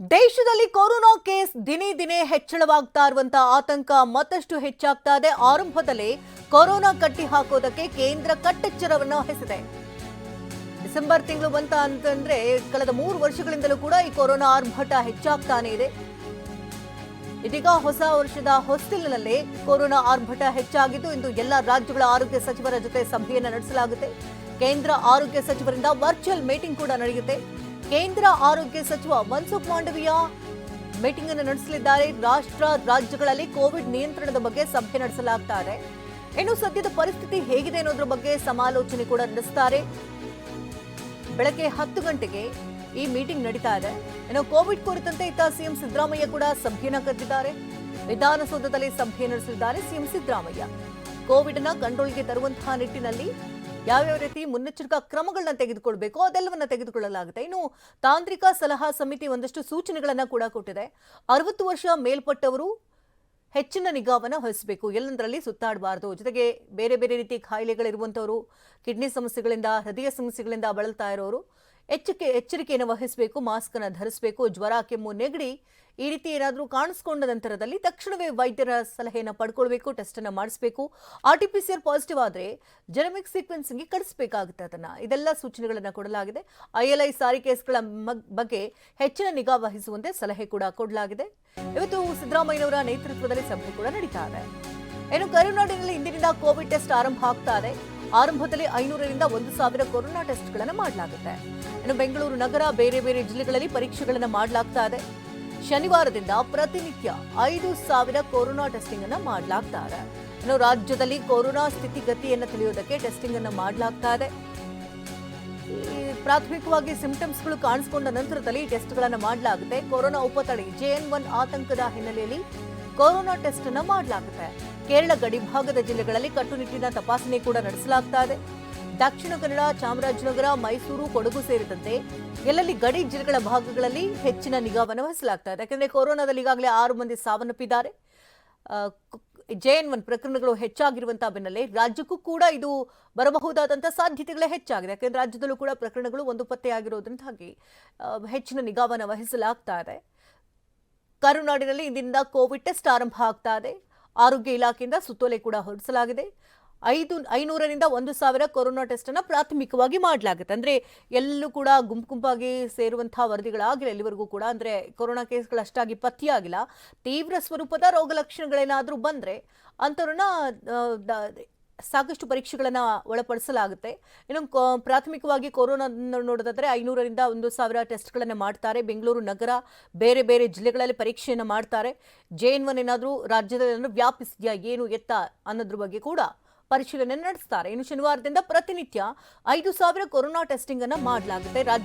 ದೇಶದಲ್ಲಿ corona case ದಿನೇ ದಿನೇ ಹೆಚ್ಚಳವಾಗ್ತಾ ಇರುವಂತ ಆತಂಕ ಮತ್ತಷ್ಟು ಹೆಚ್ಚಾಗ್ತಾ ಇದೆ. ಆರಂಭದಲ್ಲೇ ಕೊರೋನಾ ಕಟ್ಟಿ ಹಾಕೋದಕ್ಕೆ ಕೇಂದ್ರ ಕಟ್ಟೆಚ್ಚರವನ್ನು ವಹಿಸಿದೆ. ಡಿಸೆಂಬರ್ ತಿಂಗಳು ಬಂತ ಅಂತಂದ್ರೆ ಕಳೆದ ಮೂರು ವರ್ಷಗಳಿಂದಲೂ ಕೂಡ ಈ ಕೊರೋನಾ ಆರ್ಭಟ ಹೆಚ್ಚಾಗ್ತಾನೆ ಇದೆ. ಇದೀಗ ಹೊಸ ವರ್ಷದ ಹೊಸ್ತಿಲಿನಲ್ಲಿ ಕೊರೋನಾ ಆರ್ಭಟ ಹೆಚ್ಚಾಗಿದ್ದು ಇಂದು ಎಲ್ಲ ರಾಜ್ಯಗಳ ಆರೋಗ್ಯ ಸಚಿವರ ಜೊತೆ ಸಭೆಯನ್ನು ನಡೆಸಲಾಗುತ್ತೆ. ಕೇಂದ್ರ ಆರೋಗ್ಯ ಸಚಿವರಿಂದ ವರ್ಚುವಲ್ ಮೀಟಿಂಗ್ ಕೂಡ ನಡೆಯುತ್ತೆ. ಕೇಂದ್ರ ಆರೋಗ್ಯ ಸಚಿವ ಮನ್ಸುಖ್ ಮಾಂಡವಿಯಾ ಮೀಟಿಂಗ್ ಅನ್ನು ನಡೆಸಲಿದ್ದಾರೆ. ರಾಷ್ಟ್ರ ರಾಜ್ಯಗಳಲ್ಲಿ ಕೋವಿಡ್ ನಿಯಂತ್ರಣದ ಬಗ್ಗೆ ಸಭೆ ನಡೆಸಲಾಗ್ತಾ ಇದೆ ಇನ್ನು ಸದ್ಯದ ಪರಿಸ್ಥಿತಿ ಹೇಗಿದೆ ಅನ್ನೋದ್ರ ಬಗ್ಗೆ ಸಮಾಲೋಚನೆ ಕೂಡ ನಡೆಸ್ತಾರೆ. ಬೆಳಗ್ಗೆ ಹತ್ತು ಗಂಟೆಗೆ ಈ ಮೀಟಿಂಗ್ ನಡೀತಾ ಇದೆ. ಇನ್ನು ಕೋವಿಡ್ ಕುರಿತಂತೆ ಇತ್ತ ಸಿಎಂ ಸಿದ್ದರಾಮಯ್ಯ ಕೂಡ ಸಭೆಯನ್ನ ಕರೆದಿದ್ದಾರೆ. ವಿಧಾನಸೌಧದಲ್ಲಿ ಸಭೆ ನಡೆಸಲಿದ್ದಾರೆ ಸಿಎಂ ಸಿದ್ದರಾಮಯ್ಯ. ಕೋವಿಡ್ನ ಕಂಟ್ರೋಲ್ಗೆ ತರುವಂತಹ ನಿಟ್ಟಿನಲ್ಲಿ ಯಾವ್ಯಾವ ರೀತಿ ಮುನ್ನೆಚ್ಚರಿಕಾ ಕ್ರಮಗಳನ್ನ ತೆಗೆದುಕೊಳ್ಬೇಕು, ಅದೆಲ್ಲವನ್ನ ತೆಗೆದುಕೊಳ್ಳಲಾಗುತ್ತೆ. ಇನ್ನು ತಾಂತ್ರಿಕ ಸಲಹಾ ಸಮಿತಿ ಒಂದಷ್ಟು ಸೂಚನೆಗಳನ್ನ ಕೂಡ ಕೊಟ್ಟಿದೆ. ಅರವತ್ತು ವರ್ಷ ಮೇಲ್ಪಟ್ಟವರು ಹೆಚ್ಚಿನ ನಿಗಾವನ್ನ ವಹಿಸಬೇಕು. ಎಲ್ಲಂದರಲ್ಲಿ ಸುತ್ತಾಡಬಾರ್ದು. ಜೊತೆಗೆ ಬೇರೆ ಬೇರೆ ರೀತಿ ಕಾಯಿಲೆಗಳಿರುವಂಥವರು ಕಿಡ್ನಿ ಸಮಸ್ಯೆಗಳಿಂದ, ಹೃದಯ ಸಮಸ್ಯೆಗಳಿಂದ ಬಳಲ್ತಾ ಇರೋರು, ಎಚ್ಚರಿಕೆ, ಎಚ್ಚರಿಕೆಯನ್ನು ವಹಿಸಬೇಕು ಮಾಸ್ಕ್ ಅನ್ನು ಧರಿಸಬೇಕು, ಜ್ವರ, ಕೆಮ್ಮು, ನೆಗಡಿ ಈ ರೀತಿ ಏನಾದರೂ ಕಾಣಿಸ್ಕೊಂಡ ನಂತರದಲ್ಲಿ ತಕ್ಷಣವೇ ವೈದ್ಯರ ಸಲಹೆಯನ್ನು ಪಡ್ಕೊಳ್ಬೇಕು ಟೆಸ್ಟ್ ಮಾಡಿಸ್ಬೇಕು. R T P C R positive ಆದರೆ ಜೆನಮಿಕ್ ಸೀಕ್ವೆನ್ಸಿಂಗ್ಗೆ ಕಳಿಸಬೇಕಾಗುತ್ತೆ ಅದನ್ನ. ಇದೆಲ್ಲ ಸೂಚನೆಗಳನ್ನು ಕೊಡಲಾಗಿದೆ. ಐ ಎಲ್ ಐ ಸಾರಿ ಕೇಸ್ಗಳ ಬಗ್ಗೆ ಹೆಚ್ಚಿನ ನಿಗಾ ವಹಿಸುವಂತೆ ಸಲಹೆ ಕೂಡ ಕೊಡಲಾಗಿದೆ. ಇವತ್ತು ಸಿದ್ದರಾಮಯ್ಯನವರ ನೇತೃತ್ವದಲ್ಲಿ ಸಭೆ ಕೂಡ ನಡೀತಾ ಇದೆ. ಇನ್ನು ಕರುನಾಡಿನಲ್ಲಿ ಇಂದಿನಿಂದ ಕೋವಿಡ್ ಟೆಸ್ಟ್ ಆರಂಭ ಆಗ್ತಾ ಇದೆ. ಆರಂಭದಲ್ಲಿ ಐನೂರರಿಂದ ಒಂದು ಸಾವಿರ ಕೊರೋನಾ ಟೆಸ್ಟ್ಗಳನ್ನು ಮಾಡಲಾಗುತ್ತೆ. ಇನ್ನು ಬೆಂಗಳೂರು ನಗರ ಬೇರೆ ಬೇರೆ ಜಿಲ್ಲೆಗಳಲ್ಲಿ ಪರೀಕ್ಷೆಗಳನ್ನು ಮಾಡಲಾಗ್ತಾ ಇದೆ. ಶನಿವಾರದಿಂದ ಪ್ರತಿನಿತ್ಯ ಐದು ಸಾವಿರ ಕೊರೋನಾ ಟೆಸ್ಟಿಂಗ್ ಅನ್ನು ಮಾಡಲಾಗ್ತಾ ಇನ್ನು ರಾಜ್ಯದಲ್ಲಿ ಕೊರೋನಾ ಸ್ಥಿತಿಗತಿಯನ್ನು ತಿಳಿಯೋದಕ್ಕೆ ಟೆಸ್ಟಿಂಗ್ ಅನ್ನು ಮಾಡಲಾಗ್ತಾ ಇದೆ ಪ್ರಾಥಮಿಕವಾಗಿ ಸಿಂಪ್ಟಮ್ಸ್ಗಳು ಕಾಣಿಸಿಕೊಂಡ ನಂತರದಲ್ಲಿ ಟೆಸ್ಟ್ಗಳನ್ನು ಮಾಡಲಾಗುತ್ತೆ. ಕೊರೋನಾ ಉಪತಳಿ ಜೆಎನ್ ಒನ್ ಆತಂಕದ ಹಿನ್ನೆಲೆಯಲ್ಲಿ ಕೊರೋನಾ ಟೆಸ್ಟ್ ಅನ್ನು ಮಾಡಲಾಗುತ್ತೆ. ಕೇರಳ ಗಡಿಭಾಗದ ಜಿಲ್ಲೆಗಳಲ್ಲಿ ಕಟ್ಟುನಿಟ್ಟಿನ ತಪಾಸಣೆ ಕೂಡ ನಡೆಸಲಾಗ್ತಾ ಇದೆ ದಕ್ಷಿಣ ಕನ್ನಡ ಚಾಮರಾಜನಗರ ಮೈಸೂರು ಕೊಡಗು ಸೇರಿದಂತೆ ಎಲ್ಲಲ್ಲಿ ಗಡಿ ಜಿಲ್ಲೆಗಳ ಭಾಗಗಳಲ್ಲಿ ಹೆಚ್ಚಿನ ನಿಗಾವನ್ನು ವಹಿಸಲಾಗ್ತಾ ಇದೆ. ಯಾಕಂದರೆ ಕೊರೋನಾದಲ್ಲಿ ಈಗಾಗಲೇ ಆರು ಮಂದಿ ಸಾವನ್ನಪ್ಪಿದ್ದಾರೆ. ಜೆಎನ್ ಒನ್ ಪ್ರಕರಣಗಳು ಹೆಚ್ಚಾಗಿರುವಂತಹ ಬೆನ್ನಲ್ಲೇ ರಾಜ್ಯಕ್ಕೂ ಕೂಡ ಇದು ಬರಬಹುದಾದಂಥ ಸಾಧ್ಯತೆಗಳೇ ಹೆಚ್ಚಾಗಿದೆ. ಯಾಕೆಂದರೆ ರಾಜ್ಯದಲ್ಲೂ ಕೂಡ ಪ್ರಕರಣಗಳು ಒಂದು ಪತ್ತೆಯಾಗಿರೋದ್ರಿಂದಾಗಿ ಆ, ಹೆಚ್ಚಿನ ನಿಗಾವನ್ನು ವಹಿಸಲಾಗ್ತಾ ಇದೆ. ಕರುನಾಡಿನಲ್ಲಿ ಇಂದಿನಿಂದ ಕೋವಿಡ್ ಟೆಸ್ಟ್ ಆರಂಭ ಆಗ್ತಾ ಇದೆ. ಆರೋಗ್ಯ ಇಲಾಖೆಯಿಂದ ಸುತ್ತೋಲೆ ಕೂಡ ಹೊರಡಿಸಲಾಗಿದೆ. ಐದು, ಐನೂರರಿಂದ ಒಂದು ಸಾವಿರ ಕೊರೋನಾ ಟೆಸ್ಟನ್ನು ಪ್ರಾಥಮಿಕವಾಗಿ ಮಾಡಲಾಗುತ್ತೆ. ಅಂದ್ರೆ ಎಲ್ಲೂ ಕೂಡ ಗುಂಪು ಗುಂಪಾಗಿ ಸೇರುವಂಥ ವರದಿಗಳಾಗಿಲ್ಲ ಎಲ್ಲಿವರೆಗೂ ಕೂಡ. ಅಂದ್ರೆ ಕೊರೋನಾ ಕೇಸ್ಗಳು ಅಷ್ಟಾಗಿ ಪತ್ತೆಯಾಗಿಲ್ಲ. ತೀವ್ರ ಸ್ವರೂಪದ ರೋಗ ಲಕ್ಷಣಗಳೇನಾದರೂ ಬಂದ್ರೆ ಅಂಥವ್ರನ್ನ ಸಾಕಷ್ಟು ಪರೀಕ್ಷೆಗಳನ್ನ ಒಳಪಡಿಸಲಾಗುತ್ತೆ. ಇನ್ನು ಪ್ರಾಥಮಿಕವಾಗಿ ಕೊರೋನಾ ನೋಡೋದಾದ್ರೆ ಐನೂರರಿಂದ ಒಂದು ಸಾವಿರ ಟೆಸ್ಟ್ಗಳನ್ನು ಮಾಡ್ತಾರೆ. ಬೆಂಗಳೂರು ನಗರ, ಬೇರೆ ಬೇರೆ ಜಿಲ್ಲೆಗಳಲ್ಲಿ ಪರೀಕ್ಷೆಯನ್ನು ಮಾಡ್ತಾರೆ. ಜೆ ಒನ್ ಏನಾದರೂ ರಾಜ್ಯದಲ್ಲಿ ವ್ಯಾಪಿಸಿದೆಯಾ, ಏನು ಎತ್ತ ಅನ್ನೋದ್ರ ಬಗ್ಗೆ ಕೂಡ ಪರಿಶೀಲನೆ ನಡೆಸ್ತಾರೆ. ಇನ್ನು ಶನಿವಾರದಿಂದ ಪ್ರತಿನಿತ್ಯ ಐದು ಸಾವಿರ ಕೊರೋನಾ ಟೆಸ್ಟಿಂಗ್ ಅನ್ನ ಮಾಡಲಾಗುತ್ತೆ. ರಾಜ್ಯ